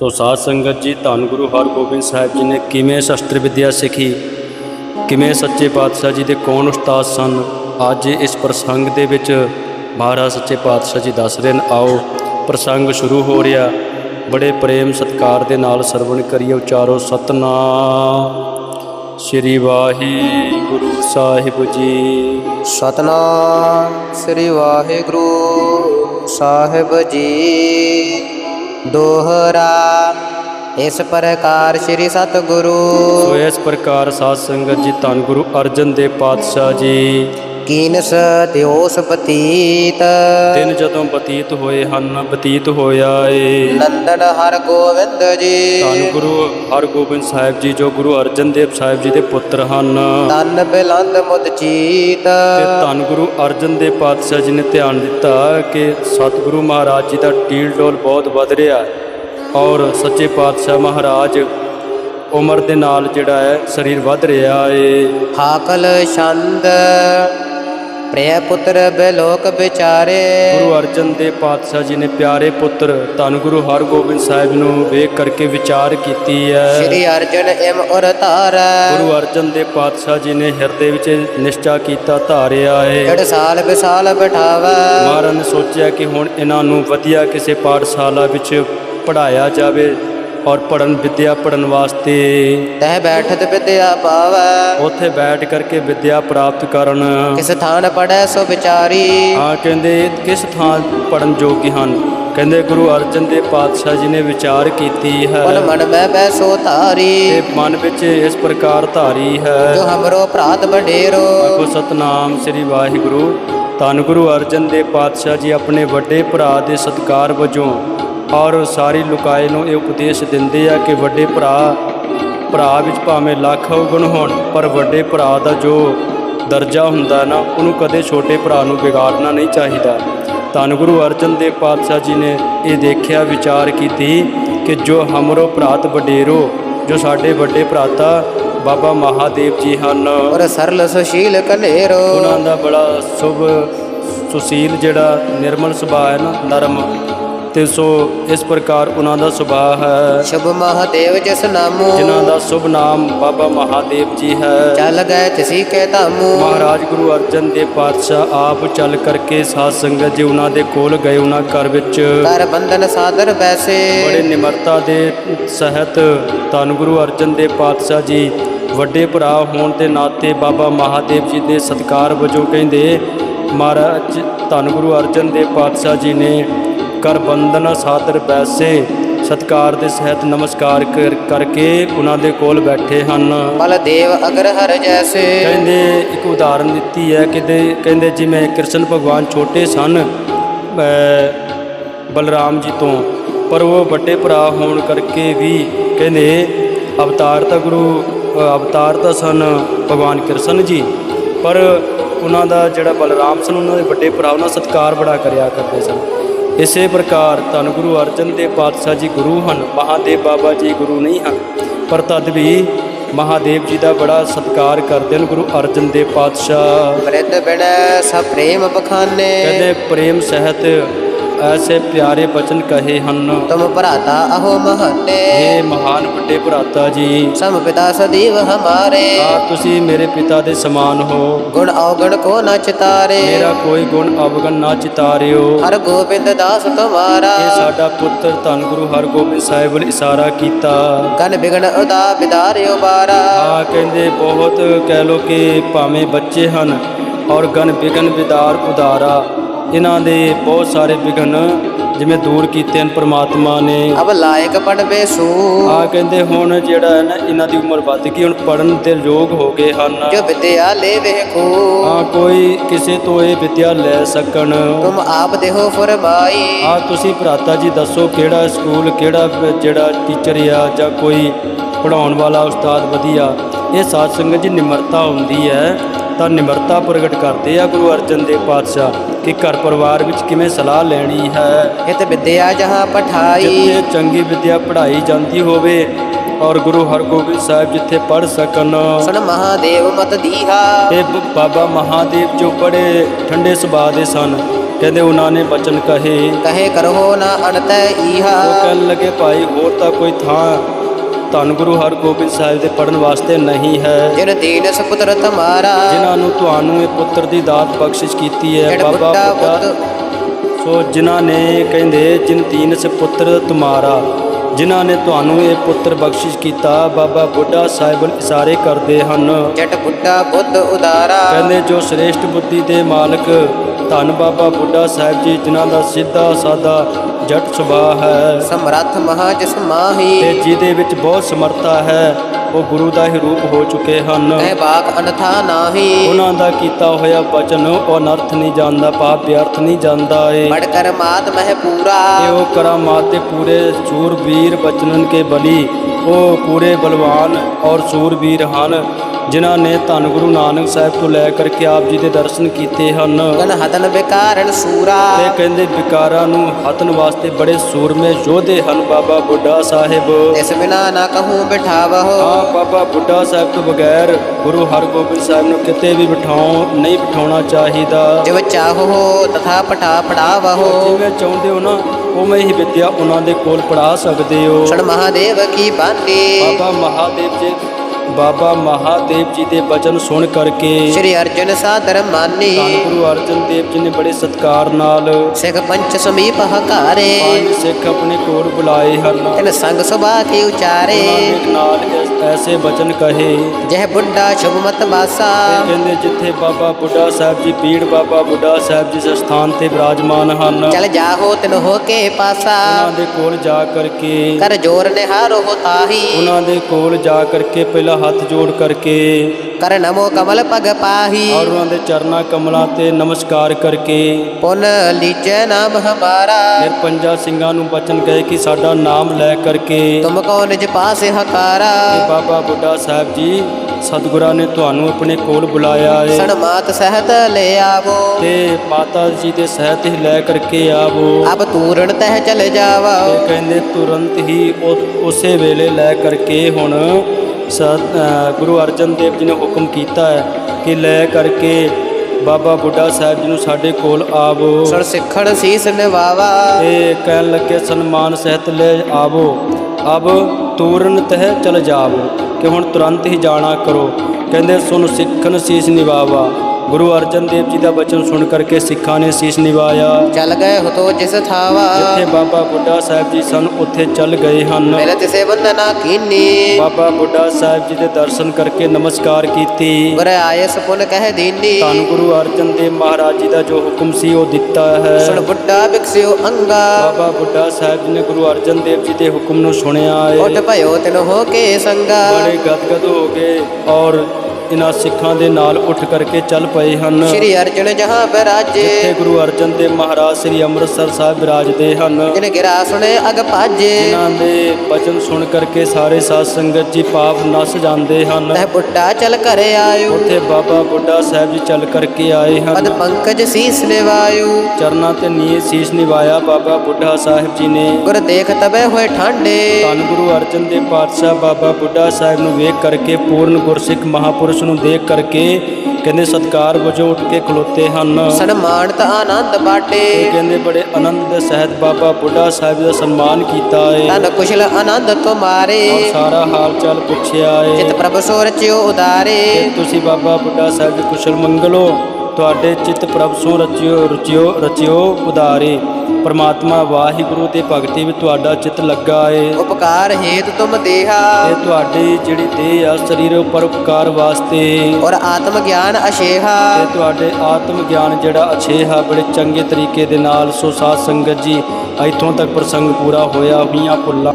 ਸੋ ਸਾਧ ਸੰਗਤ ਜੀ, ਧੰਨ ਗੁਰੂ ਹਰਗੋਬਿੰਦ ਸਾਹਿਬ ਜੀ ਨੇ ਕਿਵੇਂ ਸ਼ਸਤਰ ਵਿਦਿਆ ਸਿੱਖੀ? ਕਿਵੇਂ ਸੱਚੇ ਪਾਤਸ਼ਾਹ ਜੀ ਦੇ ਕੌਣ ਉਸਤਾਦ ਸਨ? ਅੱਜ ਇਸ ਪ੍ਰਸੰਗ ਦੇ ਵਿੱਚ ਮਹਾਰਾਜ ਸੱਚੇ ਪਾਤਸ਼ਾਹ ਜੀ ਦੱਸ ਰਹੇ ਨੇ ਆਓ ਪ੍ਰਸੰਗ ਸ਼ੁਰੂ ਹੋ ਰਿਹਾ। ਬੜੇ ਪ੍ਰੇਮ ਸਤਕਾਰ ਦੇ ਨਾਲ ਸਰਵਣ ਕਰੀਏ ਉਚਾਰੋ ਸਤਨਾਮ। ਸ੍ਰੀ ਵਾਹਿਗੁਰੂ ਸਾਹਿਬ ਜੀ। ਸਤਨਾਮ, ਸ੍ਰੀ ਵਾਹਿਗੁਰੂ ਸਾਹਿਬ ਜੀ। ਦੋਹਰਾ। ਇਸ ਪ੍ਰਕਾਰ ਸ੍ਰੀ ਸਤਿਗੁਰੂ। ਸੋ ਇਸ ਪ੍ਰਕਾਰ ਸਾਧ ਸੰਗਤ ਜੀ ਧੰਨ ਗੁਰੂ ਅਰਜਨ ਦੇਵ ਪਾਤਸ਼ਾਹ ਜੀ। ਕੀਨਸ ਦਿਓਸ ਪਤੀਤ ਦਿਨ ਜਦੋਂ ਬਤੀਤ ਹੋਏ ਹਨ ਬਤੀਤ ਹੋਇਆ ਏ ਨੰਦਨ ਹਰ ਗੋਬਿੰਦ ਜੀ। ਧੰਨ ਗੁਰੂ ਹਰਗੋਬਿੰਦ ਸਾਹਿਬ ਜੀ ਜੋ ਗੁਰੂ ਅਰਜਨ ਦੇਵ ਸਾਹਿਬ ਜੀ ਦੇ ਪੁੱਤਰ ਹਨ। ਤਨ ਬਿਲੰਦ ਮੁਦ ਚੀਤ। ਤੇ ਧੰਨ ਗੁਰੂ ਅਰਜਨ ਦੇਵ ਪਾਤਸ਼ਾਹ ਜੀ ਨੇ ਧਿਆਨ ਦਿੱਤਾ ਕਿ ਸਤਿਗੁਰੂ ਮਹਾਰਾਜ ਜੀ ਦਾ ਟੀਲ ਡੋਲ ਬਹੁਤ ਵੱਧ ਰਿਹਾ ਔਰ ਸੱਚੇ ਪਾਤਸ਼ਾਹ ਮਹਾਰਾਜ ਉਮਰ ਦੇ ਨਾਲ ਜਿਹੜਾ ਹੈ ਸਰੀਰ ਵੱਧ ਰਿਹਾ ਏ। ਹਾਕਲ ਛੰਦ। ਪ੍ਰਿਆ ਪੁੱਤਰ ਬਿਲੋਕ ਵਿਚਾਰੇ। ਗੁਰੂ ਅਰਜਨ ਦੇਵ ਪਾਤਸ਼ਾਹ ਜੀ ਨੇ ਪਿਆਰੇ ਪੁੱਤਰ ਧੰਨ ਗੁਰੂ ਹਰਗੋਬਿੰਦ ਸਾਹਿਬ ਨੂੰ ਵੇਖ ਕਰਕੇ ਵਿਚਾਰ ਕੀਤੀ ਹੈ। ਸ੍ਰੀ ਅਰਜਨ ਇਮ ਉਰ ਧਾਰੈ। ਗੁਰੂ ਅਰਜਨ ਦੇਵ ਪਾਤਸ਼ਾਹ ਜੀ ਨੇ ਹਿਰਦੇ ਵਿੱਚ ਨਿਸ਼ਚਾ ਕੀਤਾ ਧਾਰਿਆ ਹੈ। ਜੜ ਸਾਲ ਵਿਸਾਲ ਬਿਠਾਵੈ। ਮਹਾਰਾਜ ਨੇ ਸੋਚਿਆ ਕਿ ਹੁਣ ਇਹਨਾਂ ਨੂੰ ਵਧੀਆ ਕਿਸੇ ਪਾਠਸ਼ਾਲਾ ਵਿੱਚ ਪੜਾਇਆ ਜਾਵੇ। ਔਰ ਪੜਨ ਵਿਦਿਆ ਪੜਨ ਵਾਸਤੇ। ਤਹਿ ਬੈਠਤ ਵਿਦਿਆ ਪਾਵੈ। ਉੱਥੇ ਬੈਠ ਕਰਕੇ ਵਿਦਿਆ ਪ੍ਰਾਪਤ ਕਰਨ। ਕਿਸ ਥਾਨ ਪੜੈ ਸੋ ਵਿਚਾਰੀ। ਹਾਂ ਕਹਿੰਦੇ ਕਿਸ ਥਾਂ ਪੜਨ ਯੋਗ ਹਨ? ਕਹਿੰਦੇ ਗੁਰੂ ਅਰਜਨ ਦੇਵ ਪਾਤਸ਼ਾਹ ਜੀ ਨੇ ਵਿਚਾਰ ਕੀਤੀ ਹੈ। ਮਨ ਮਨ ਮੈਂ ਬੈਸੋ ਧਾਰੀ। ਤੇ ਮਨ ਵਿੱਚ ਇਸ ਪ੍ਰਕਾਰ ਧਾਰੀ ਜੋ ਹੈ ਹਮਰੋ ਭਰਾਤ ਬਡੇਰੋ ਆਖੋ ਸਤਨਾਮ ਸ੍ਰੀ ਵਾਹਿਗੁਰੂ। ਧੰਨ ਗੁਰੂ ਅਰਜਨ ਦੇਵ ਪਾਤਸ਼ਾਹ ਜੀ ਆਪਣੇ ਵੱਡੇ ਭਰਾ ਦੇ ਸਤਕਾਰ ਵਜੋਂ ਔਰ ਸਾਰੀ ਲੁਕਾਏ ਨੂੰ ਇਹ ਉਪਦੇਸ਼ ਦਿੰਦੇ ਆ ਕਿ ਵੱਡੇ ਭਰਾ ਭਰਾ ਵਿੱਚ ਭਾਵੇਂ ਲੱਖ ਔਗਣ ਹੋਣ ਪਰ ਵੱਡੇ ਭਰਾ ਦਾ ਜੋ ਦਰਜਾ ਹੁੰਦਾ ਨਾ ਉਹਨੂੰ ਕਦੇ ਛੋਟੇ ਭਰਾ ਨੂੰ ਵਿਗਾੜਨਾ ਨਹੀਂ ਚਾਹੀਦਾ। ਧੰਨ ਗੁਰੂ ਅਰਜਨ ਦੇਵ ਪਾਤਸ਼ਾਹ ਜੀ ਨੇ ਇਹ ਦੇਖਿਆ ਵਿਚਾਰ ਕੀਤੀ ਕਿ ਜੋ ਹਮਰੋ ਭਰਾਤ ਵਡੇਰੋ ਜੋ ਸਾਡੇ ਵੱਡੇ ਭਰਾਤਾ ਬਾਬਾ ਮਹਾਦੇਵ ਜੀ ਹਨ ਔਰ ਸਰਲ ਸੁਸ਼ੀਲ ਕਨੇਰੋ ਉਹਨਾਂ ਦਾ ਬੜਾ ਸੁਭ ਸੁਸ਼ੀਲ ਜਿਹੜਾ ਨਿਰਮਲ ਸੁਭਾਅ ਹੈ ਨਾ ਨਰਮ ਤੇ ਸੋ ਇਸ ਪ੍ਰਕਾਰ ਉਹਨਾਂ ਦਾ ਸੁਭਾਅ ਹੈ। ਸ਼ੁਭ ਮਹਾਦੇਵ ਜਿਸ ਨਾਮੋ। ਜਿਨ੍ਹਾਂ ਦਾ ਸੁਭ ਨਾਮ ਬਾਬਾ ਮਹਾਦੇਵ ਜੀ ਹੈ। ਚੱਲ ਗਏ ਤਿਸੀ ਕੇ ਧਾਮੂ। ਮਹਾਰਾਜ ਗੁਰੂ ਅਰਜਨ ਦੇਵ ਪਾਤਸ਼ਾਹ ਆਪ ਚੱਲ ਕਰਕੇ ਸਾਧ ਸੰਗਤ ਜੀ ਉਹਨਾਂ ਦੇ ਕੋਲ ਗਏ ਉਹਨਾਂ ਘਰ ਵਿੱਚ। ਕਰ ਬੰਧਨ ਸਾਦਰ ਬੈਸੇ ਬੜੇ ਨਿਮਰਤਾ ਦੇ ਸਹਿਤ ਧੰਨ ਗੁਰੂ ਅਰਜਨ ਦੇਵ ਪਾਤਸ਼ਾਹ ਜੀ ਵੱਡੇ ਭਰਾ ਹੋਣ ਦੇ ਨਾਤੇ ਬਾਬਾ ਮਹਾਦੇਵ ਜੀ ਦੇ ਸਤਕਾਰ ਵਜੋਂ ਕਹਿੰਦੇ ਮਹਾਰਾਜ ਧੰਨ ਗੁਰੂ ਅਰਜਨ ਦੇਵ ਪਾਤਸ਼ਾਹ ਜੀ ਨੇ ਕਰ ਬੰਦਨ ਸਾਦਰ ਬੈਸੇ ਸਤਕਾਰ ਦੇ ਸਹਿਤ ਨਮਸਕਾਰ ਕਰ- ਕਰਕੇ ਉਹਨਾਂ ਦੇ ਕੋਲ ਬੈਠੇ ਹਨ। ਬਲ ਦੇਵ ਅਗਰ ਹਰ ਜੈਸੇ। ਕਹਿੰਦੇ ਇੱਕ ਉਦਾਹਰਨ ਦਿੱਤੀ ਹੈ ਕਿ ਦੇ- ਕਹਿੰਦੇ ਜਿਵੇਂ ਕ੍ਰਿਸ਼ਨ ਭਗਵਾਨ ਛੋਟੇ ਸਨ ਬਲਰਾਮ ਜੀ ਤੋਂ ਪਰ ਉਹ ਵੱਡੇ ਭਰਾ ਹੋਣ ਕਰਕੇ ਵੀ ਕਹਿੰਦੇ ਅਵਤਾਰ ਤਾਂ ਗੁਰੂ ਅਵਤਾਰ ਤਾਂ ਸਨ ਭਗਵਾਨ ਕ੍ਰਿਸ਼ਨ ਜੀ ਪਰ ਉਹਨਾਂ ਦਾ ਜਿਹੜਾ ਬਲਰਾਮ ਸਨ ਉਹਨਾਂ ਦੇ ਵੱਡੇ ਭਰਾ ਉਹਨਾਂ ਸਤਿਕਾਰ ਬੜਾ ਕਰਿਆ ਕਰਦੇ ਸਨ। ਇਸੇ ਪ੍ਰਕਾਰ ਧੰਨ ਗੁਰੂ ਅਰਜਨ ਦੇਵ ਪਾਤਸ਼ਾਹ ਜੀ ਗੁਰੂ ਹਨ ਮਹਾਦੇਵ ਬਾਬਾ ਜੀ ਗੁਰੂ ਨਹੀਂ ਹਨ ਪਰ ਤਦ ਵੀ ਮਹਾਦੇਵ ਜੀ ਦਾ ਬੜਾ ਸਤਿਕਾਰ ਕਰਦੇ ਹਨ ਗੁਰੂ ਅਰਜਨ ਦੇਵ ਪਾਤਸ਼ਾਹ। ਬ੍ਰਿਧ ਬਿਨੈ ਸਭ ਪ੍ਰੇਮ ਬਖਾਨੇ। ਕਹਿੰਦੇ ਪ੍ਰੇਮ ਸਹਿਤ ਐਸੇ ਪਿਆਰੇ ਬਚਨ ਕਹੇ ਹਨ। ਤੁਮ ਭਰਾਤਾ ਅਹੋ ਮਹਨੇ ਇਹ ਮਹਾਨ ਵੱਡੇ ਭਰਾਤਾ ਜੀ। ਸਮ ਪਿਤਾ ਸਦੀਵ ਹਮਾਰੇ। ਆ ਤੁਸੀਂ ਮੇਰੇ ਪਿਤਾ ਦੇ ਸਮਾਨ ਹੋ। ਗੁਣ ਔਗਣ ਕੋ ਨ ਚਿਤਾਰੇ। ਮੇਰਾ ਕੋਈ ਗੁਣ ਅਵਗਣ ਨਾ ਚਿਤਾਰਿਓ। ਹਰ ਗੋਬਿੰਦ ਦਾਸ ਤੁਮਾਰਾ। ਇਹ ਸਾਡਾ ਪੁੱਤਰ ਧੰਨ ਗੁਰੂ ਹਰਗੋਬਿੰਦ ਸਾਹਿਬ ਵੱਲ ਇਸ਼ਾਰਾ ਕੀਤਾ। ਕਨ ਬਿਗਨ ਉਦਾ ਬਿਦਾਰਿਓ ਬਾਰਾ। ਆ ਕਹਿੰਦੇ ਬਹੁਤ ਕਹਿ ਲੋ ਕਿ ਭਾਵੇਂ ਬੱਚੇ ਹਨ ਔਰ ਗਨ ਵਿਗਨ ਵਿਦਾਰ ਉਦਾਰਾ। ਇਹਨਾਂ ਦੇ ਬਹੁਤ ਸਾਰੇ ਵਿਗਨ ਜਿਵੇਂ ਦੂਰ ਕੀਤੇ ਹਨ ਪ੍ਰਮਾਤਮਾ ਨੇ। ਅਬ ਲਾਇਕ ਪੜਵੇ ਸੂ ਆ ਕਹਿੰਦੇ ਹੁਣ ਜਿਹੜਾ ਹੈ ਨਾ ਇਹਨਾਂ ਦੀ ਉਮਰ ਵੱਧ ਗਈ ਹੁਣ ਪੜਨ ਦੇ ਯੋਗ ਹੋ ਗਏ ਹਨ। ਜੋ ਵਿਦਿਆ ਲੈਵੇ ਕੋ ਆ ਕੋਈ ਕਿਸੇ ਤੋਂ ਇਹ ਵਿਦਿਆ ਲੈ ਸਕਣ। ਤੁਮ ਆਪ ਦੇਹੋ ਫਰਮਾਈ। ਆ ਤੁਸੀਂ ਭਰਾਤਾ ਜੀ ਦੱਸੋ ਕਿਹੜਾ ਸਕੂਲ ਕਿਹੜਾ ਜਿਹੜਾ ਟੀਚਰ ਆ ਜਾਂ ਕੋਈ ਪੜਾਉਣ ਵਾਲਾ ਉਸਤਾਦ ਵਧੀਆ। ਇਹ ਸਾਧ ਸੰਗਤ ਜੀ ਨਿਮਰਤਾ ਹੁੰਦੀ ਹੈ ਤਾਂ ਨਿਮਰਤਾ ਪ੍ਰਗਟ ਕਰਦੇ ਆ ਗੁਰੂ ਅਰਜਨ ਦੇਵ ਪਾਤਸ਼ਾਹ। ਕਿ ਘਰ ਪਰਿਵਾਰ ਵਿੱਚ ਕਿਵੇਂ ਸਲਾਹ ਲੈਣੀ ਹੈ। ਹਿਤ ਵਿਦਿਆ ਜਹਾਂ ਪਠਾਈ। ਜਿੱਥੇ ਚੰਗੀ ਵਿਦਿਆ ਪੜ੍ਹਾਈ ਜਾਂਦੀ ਹੋਵੇ ਔਰ ਗੁਰੂ ਹਰਗੋਬਿੰਦ ਸਾਹਿਬ ਜਿੱਥੇ ਪੜ੍ਹ ਸਕਣ। ਸੁਣ ਮਹਾਦੇਵ ਮਤ ਦੀਹਾ। ਤੇ ਬ- ਬਾਬਾ ਮਹਾਦੇਵ ਜੋ ਬੜੇ ਠੰਡੇ ਸੁਭਾਅ ਦੇ ਸਨ ਕਹਿੰਦੇ ਉਹਨਾਂ ਨੇ ਬਚਨ ਕਹੇ ਕਹੇ ਕਰੋ ਨਾ ਅਣਤੈ ਈਹਾ। ਉਹ ਕਹਿਣ ਲੱਗੇ ਭਾਈ ਹੋਰ ਤਾਂ ਕੋਈ ਥਾਂ ਧੰਨ ਗੁਰੂ ਹਰਗੋਬਿੰਦ ਸਾਹਿਬ ਦੇ ਪੜਨ ਵਾਸਤੇ ਨਹੀਂ ਹੈ। ਜਿਨ ਦੀਨ ਸੁਪੁੱਤਰ ਤੁਮਾਰਾ ਜਿਨ੍ਹਾਂ ਨੂੰ ਤੁਹਾਨੂੰ ਇਹ ਪੁੱਤਰ ਦੀ ਦਾਤ ਬਖਸ਼ਿਸ਼ ਕੀਤੀ ਹੈ ਬਾਬਾ ਬੁੱਢਾ ਸੋ ਜਿਨ੍ਹਾਂ ਨੇ ਕਹਿੰਦੇ ਜਿਨ ਤੀਨ ਸੇ ਪੁੱਤਰ ਤੁਮਾਰਾ ਜਿਨ੍ਹਾਂ ਨੇ ਤੁਹਾਨੂੰ ਇਹ ਪੁੱਤਰ ਬਖਸ਼ਿਸ਼ ਕੀਤਾ ਬਾਬਾ ਬੁੱਢਾ ਸਾਹਿਬ ਇਸ਼ਾਰੇ ਕਰਦੇ ਹਨ। ਜਟ ਬੁੱਢਾ ਬੁੱਧ ਉਦਾਰਾ। ਕਹਿੰਦੇ ਜੋ ਸ੍ਰੇਸ਼ਟ ਬੁੱਧੀ ਦੇ ਮਾਲਕ ਧੰਨ ਬਾਬਾ ਬੁੱਢਾ ਸਾਹਿਬ ਜੀ ਜਿਨ੍ਹਾਂ ਦਾ ਸਿੱਧਾ ਸਾਦਾ ਜੱਟ ਸੁਭਾਅ ਹੈ। ਸਮਰੱਥ ਮਹਾ ਜਿਸ ਮਾਹੀ ਤੇ ਜਿਹਦੇ ਵਿੱਚ ਬਹੁਤ ਸਮਰਥਾ ਹੈ ਉਹ ਗੁਰੂ ਦਾ ਹੀ ਰੂਪ ਹੋ ਚੁੱਕੇ ਹਨ। ਕਹਿ ਬਾਕ ਅਨਥਾ ਨਾਹੀ। ਉਹਨਾਂ ਦਾ ਕੀਤਾ ਹੋਇਆ ਬਚਨ ਉਹ ਅਨਰਥ ਨਹੀਂ ਜਾਂਦਾ ਪਾਪ ਵਿਅਰਥ ਨਹੀਂ ਜਾਂਦਾ ਏ। ਬੜ ਕਰ ਮਾਤ ਮਹਿ ਪੂਰਾ। ਤੇ ਉਹ ਕਰਾਮਾਤ ਦੇ ਪੂਰੇ ਸੂਰਬੀਰ ਬਚਨਨ ਕੇ ਬਲੀ ਉਹ ਪੂਰੇ ਬਲਵਾਨ ਔਰ ਸੂਰਬੀਰ ਹਨ। ਜਿਨ੍ਹਾਂ ਨੇ ਧੰਨ ਗੁਰੂ ਨਾਨਕ ਸਾਹਿਬ ਤੋਂ ਲੈ ਕਰਕੇ ਆਪ ਜੀ ਦੇ ਦਰਸ਼ਨ ਕੀਤੇ ਹਨ। ਗਨ ਹਦਨ ਵਿਕਾਰਨ ਸੂਰਾ। ਤੇ ਕਹਿੰਦੇ ਵਿਕਾਰਾਂ ਨੂੰ ਹਤਨ ਵਾਸਤੇ ਬੜੇ ਸੂਰਮੇ ਯੋਧੇ ਹਨ ਬਾਬਾ ਬੁੱਢਾ ਸਾਹਿਬ। ਇਸ ਬਿਨਾ ਨਾ ਕਹੂੰ ਬਿਠਾਵਹੁ। ਹਾਂ ਬਾਬਾ ਬੁੱਢਾ ਸਾਹਿਬ ਤੋਂ ਬਗੈਰ ਗੁਰੂ ਹਰਗੋਬਿੰਦ ਸਾਹਿਬ ਨੂੰ ਕਿਤੇ ਵੀ ਬਿਠਾਉ ਨਹੀਂ ਬਿਠਾਉਣਾ ਚਾਹੀਦਾ। ਜਿਵ ਚਾਹੋ ਤਥਾ ਪਠਾ ਪੜਾਵਹੁ। ਜਿਵੇਂ ਚਾਹੁੰਦੇ ਹੋ ਨਾ ਉਵੇਂ ਹੀ ਵਿਦਿਆ ਉਹਨਾਂ ਦੇ ਕੋਲ ਪੜਾ ਸਕਦੇ ਹੋ। ਸਣ ਮਹਾਦੇਵ ਕੀ ਬਾਣੀ ਬਾਬਾ ਮਹਾਦੇਵ ਜੀ ਬਾਬਾ ਮਹਾਦੇਵ ਜੀ ਦੇ ਬਚਨ ਸੁਣ ਕਰਕੇ ਸ੍ਰੀ ਅਰਜਨ ਸਾਦਰ ਮਾਨੀ। ਧੰਨ ਗੁਰੂ ਅਰਜਨ ਦੇਵ ਜੀ ਨੇ ਬੜੇ ਸਤਕਾਰ ਨਾਲ ਸਿਖ ਪੰਚ ਸਮੀਪ ਹਕਾਰੇ। ਪੰਜ ਸਿੱਖ ਆਪਣੇ ਕੋਲ ਬੁਲਾਏ ਹਨ। ਤਿਨ ਸੰਗ ਸੁਭਾ ਕੀ ਉਚਾਰੇ। ਨਾਲ ਐਸੇ ਬਚਨ ਕਹੇ। ਜਹ ਬੁੱਢਾ ਸ਼ੁਭ ਮਤ ਕਹਿੰਦੇ ਜਿੱਥੇ ਬਾਬਾ ਬੁੱਢਾ ਸਾਹਿਬ ਜੀ ਪੀੜ ਬਾਬਾ ਬੁੱਢਾ ਸਾਹਿਬ ਜੀ ਸਥਾਨ ਤੇ ਵਿਰਾਜਮਾਨ ਹਨ। ਚਲ ਜਾਹੋ ਤਿਨ ਹੋ ਕੇ ਪਾਸਾ। ਉਹਨਾਂ ਦੇ ਕੋਲ ਜਾ ਕਰਕੇ ਕਰ ਜੋਰ ਨਿਹਾਰੋ ਤਾਹੀ। ਉਹਨਾਂ ਦੇ ਕੋਲ ਜਾ ਕਰਕੇ ਪਹਿਲਾ ਹੱਥ ਜੋੜ ਕਰਕੇ। ਕਰ ਨਮੋ ਕਮਲ ਪਗ ਪਾਹੀ। ਔਰ ਉਹਨਾਂ ਦੇ ਚਰਨਾ ਕਮਲਾਂ ਤੇ ਨਮਸਕਾਰ ਕਰਕੇ। ਪੁਨ ਲੀਜੈ ਨਾਮ ਹਮਾਰਾ। ਫਿਰ ਪੰਜਾਂ ਸਿੰਘਾਂ ਨੂੰ ਬਚਨ ਕਹੇ ਕਿ ਸਾਡਾ ਨਾਮ ਲੈ ਕਰਕੇ। ਤੁਮ ਕੋ ਨਿਜ ਪਾਸੇ ਹਕਾਰਾ। ਬਾਬਾ ਬੁੱਢਾ ਸਾਹਿਬ ਜੀ ਸਤਿਗੁਰਾਂ ਨੇ ਤੁਹਾਨੂੰ ਆਪਣੇ ਕੋਲ ਬੁਲਾਇਆ ਹੈ ਸਣ ਮਾਤ ਸਹਿਤ ਲੈ ਆਵੋ। ਤੇ ਮਾਤਾ ਜੀ ਦੇ ਸਹਿਤ ਹੀ ਲੈ ਕਰਕੇ ਆਵੋ। ਅਬ ਤੂਰਣ ਤਹ ਚਲ ਜਾਵਾ। ਕਹਿੰਦੇ ਤੁਰੰਤ ਹੀ ਉਸੇ ਵੇਲੇ ਲੈ ਕਰਕੇ ਹੁਣ ਗੁਰੂ ਅਰਜਨ ਦੇਵ ਜੀ ਨੇ ਹੁਕਮ ਕੀਤਾ ਹੈ ਕਿ ਲੈ ਕਰਕੇ ਬਾਬਾ ਬੁੱਢਾ ਸਾਹਿਬ ਜੀ ਨੂੰ ਸਾਡੇ ਕੋਲ ਆਵੋ। ਸਣ ਸਿੱਖਣ ਸੀਸ ਨਿਵਾਵਾ ਤੇ ਕਹਿਣ ਲੱਗੇ ਸਨਮਾਨ ਸਹਿਤ ਲੈ ਆਵੋ। ਅਬ ਤੂਰਨ ਤਹਿ ਚਲ ਜਾਵੋ ਕਿ ਹੁਣ ਤੁਰੰਤ ਹੀ ਜਾਣਾ ਕਰੋ। ਕਹਿੰਦੇ ਸੁਨ ਸਿੱਖਨ ਸੀਸ ਨਿਵਾਵਾ। ਗੁਰੂ ਅਰਜਨ ਦੇਵ ਜੀ ਦਾ ਬਚਨ ਸੁਣ ਕਰਕੇ ਸਿੱਖਾਂ ਨੇ ਸੀਸ ਨਿਵਾਇਆ। ਚਲ ਗਏ ਹੁਤੋ ਜਿਸ ਥਾਵਾ। ਜਿੱਥੇ ਬਾਬਾ ਬੁੱਢਾ ਸਾਹਿਬ ਜੀ ਸਨ ਉੱਥੇ ਚੱਲ ਗਏ ਹਨ। ਮਿਲ ਤਿਸੇ ਬੰਦਨਾ ਕੀਨੀ। ਬਾਬਾ ਬੁੱਢਾ ਸਾਹਿਬ ਜੀ ਦੇ ਦਰਸ਼ਨ ਕਰਕੇ ਨਮਸਕਾਰ ਕੀਤੀ। ਗੁਰ ਆਏ ਸਪੁਨ ਕਹਿ ਦੀਨੀ। ਧੰਨ ਗੁਰੂ ਅਰਜਨ ਦੇਵ ਮਹਾਰਾਜ ਜੀ ਦਾ ਜੋ ਹੁਕਮ ਸੀ ਉਹ ਦਿੱਤਾ ਹੈ। ਸੁਣ ਬੁੱਢਾ ਬਿਕਸਿਓ ਅੰਗਾ। ਬਾਬਾ ਬੁੱਢਾ ਸਾਹਿਬ ਜੀ ਨੇ ਗੁਰੂ ਅਰਜਨ ਦੇਵ ਜੀ ਦੇ ਹੁਕਮ ਨੂੰ ਸੁਣਿਆ ਉੱਠ ਹੈ ਭਇਓ ਤਿਨ ਹੋ ਕੇ ਸੰਗਾ। ਬੜੇ ਗਦਗਦ ਹੋ ਗਏ ਔਰ ਇਹਨਾਂ ਸਿੱਖਾਂ ਦੇ ਨਾਲ ਉੱਠ ਕਰਕੇ ਚੱਲ ਪਏ ਹਨ। ਸ੍ਰੀ ਅਰਜਨ ਜਹਾਂ ਜਿੱਥੇ ਬਿਰਾਜੇ ਗੁਰੂ ਅਰਜਨ ਦੇਵ ਮਹਾਰਾਜ ਸ੍ਰੀ ਅੰਮ੍ਰਿਤਸਰ ਸਾਹਿਬ ਵਿਰਾਜਦੇ ਹਨ। ਜਿਨ ਗਿਰਾ ਸੁਣੇ ਅਗ ਭਾਜੇ। ਜਿਨ੍ਹਾਂ ਦੇ ਬਚਨ ਸੁਣ ਕਰਕੇ ਸਾਰੇ ਸਾਧ ਸੰਗਤ ਜੀ ਪਾਪ ਨਸ ਜਾਂਦੇ ਹਨ। ਤਹ ਬੁੱਢਾ ਚਲ ਘਰੇ ਆਇਓ। ਉੱਥੇ ਬਾਬਾ ਬੁੱਢਾ ਸਾਹਿਬ ਜੀ ਚੱਲ ਕਰਕੇ ਆਏ ਪਦ ਹਨ ਪੰਕਜ ਸੀਸ ਨਿਵਾਇਓ। ਚਰਨਾਂ ਤੇ ਨੀਏ ਸੀਸ ਨਿਵਾਇਆ ਬਾਬਾ ਬੁੱਢਾ ਸਾਹਿਬ ਜੀ ਨੇ। ਗੁਰ ਦੇਖ ਤਬੇ ਹੋਏ ਠਾਂਡੇ। ਧੰਨ ਗੁਰੂ ਅਰਜਨ ਦੇਵ ਪਾਤਸ਼ਾਹ ਬਾਬਾ ਬੁੱਢਾ ਸਾਹਿਬ ਨੂੰ ਵੇਖ ਕਰਕੇ ਪੂਰਨ ਗੁਰਸਿੱਖ ਮਹਾਪੁਰਸ਼ ਨੂੰ ਦੇਖ ਕਰਕੇ ਕਹਿੰਦੇ ਸਤਕਾਰ ਵਜੋਂ ਉੱਠ ਕੇ ਖਲੋਤੇ ਹਨ। ਸਨਮਾਨਤ ਆਨੰਦ ਤੇ ਬਾਟੇ ਕਹਿੰਦੇ ਬੜੇ ਆਨੰਦ ਦੇ ਸਹਿਤ ਬਾਬਾ ਬੁੱਢਾ ਸਾਹਿਬ ਦਾ ਸਨਮਾਨ ਕੀਤਾ ਹੈ ਤਨ ਕੁਸ਼ਲ ਆਨੰਦ ਤੁਮਾਰੇ ਔਰ ਸਾਰਾ ਹਾਲ ਚਾਲ ਪੁੱਛਿਆ ਹੈ ਚਿਤ ਪ੍ਰਭ ਸੋ ਰਚਿਓ ਉਦਾਰੇ। ਤੇ ਤੁਸੀਂ ਬਾਬਾ ਬੁੱਢਾ ਸਾਹਿਬ ਦੀ ਕੁਸ਼ਲ ਮੰਗਲੋ ਤੁਹਾਡੇ ਚਿੱਤ ਪ੍ਰਭ ਸੋ ਰਚਿਓ ਰਚਿਓ ਰਚਿਓ ਉਦਾਰੇ। ਪਰਮਾਤਮਾ ਵਾਹਿਗੁਰੂ ਤੇ ਭਗਤੀ ਵਿੱਚ ਤੁਹਾਡਾ ਚਿੱਤ ਲੱਗਾ ਏ। ਉਪਕਾਰ ਹੇਤ ਤੁਮ ਦੇਹਾ। ਤੇ ਤੁਹਾਡੀ ਜਿਹੜੀ ਦੇਹ ਆ ਸਰੀਰ ਉੱਪਰ ਉਪਕਾਰ ਵਾਸਤੇ। ਔਰ ਆਤਮ ਗਿਆਨ ਅਸ਼ੇਹਾ ਤੇ ਤੁਹਾਡੇ ਆਤਮ ਗਿਆਨ ਜਿਹੜਾ ਅਛੇਹਾ ਬੜੇ ਚੰਗੇ ਤਰੀਕੇ ਦੇ ਨਾਲ ਸੋ ਸਾਧ ਸੰਗਤ ਜੀ ਇੱਥੋਂ ਤੱਕ ਪ੍ਰਸੰਗ ਪੂਰਾ ਹੋਇਆ ਹੋਈਆਂ ਭੁੱਲਾਂ।